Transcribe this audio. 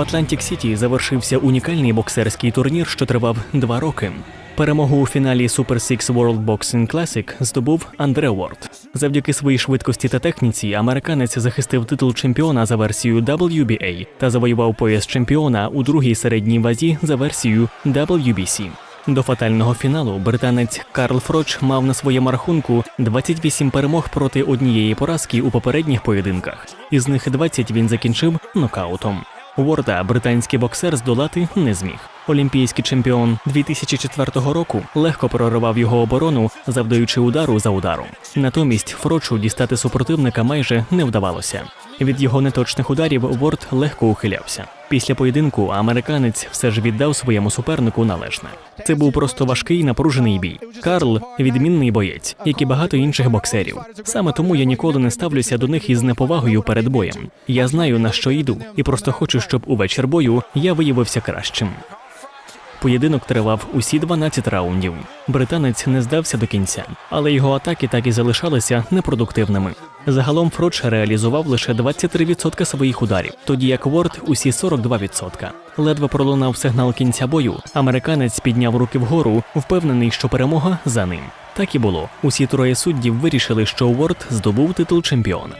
В Атлантик Сіті завершився унікальний боксерський турнір, що тривав два роки. Перемогу у фіналі Super Six World Boxing Classic здобув Андре Уорд. Завдяки своїй швидкості та техніці американець захистив титул чемпіона за версією WBA та завоював пояс чемпіона у другій середній вазі за версією WBC. До фатального фіналу британець Карл Фроч мав на своєму рахунку 28 перемог проти однієї поразки у попередніх поєдинках. Із них 20 він закінчив нокаутом. Уорда британський боксер здолати не зміг. Олімпійський чемпіон 2004 року легко проривав його оборону, завдаючи удару за ударом. Натомість Фрочу дістати супротивника майже не вдавалося. Від його неточних ударів Ворд легко ухилявся. Після поєдинку американець все ж віддав своєму супернику належне. Це був просто важкий напружений бій. Карл відмінний боєць, як і багато інших боксерів. Саме тому я ніколи не ставлюся до них із неповагою перед боєм. Я знаю на що йду, і просто хочу, щоб у вечір бою я виявився кращим. Поєдинок тривав усі 12 раундів. Британець не здався до кінця, але його атаки так і залишалися непродуктивними. Загалом Фродж реалізував лише 23% своїх ударів, тоді як Ворд усі 42%. Ледве пролунав сигнал кінця бою. Американець підняв руки вгору, впевнений, що перемога за ним. Так і було. Усі троє суддів вирішили, що Уорд здобув титул чемпіона.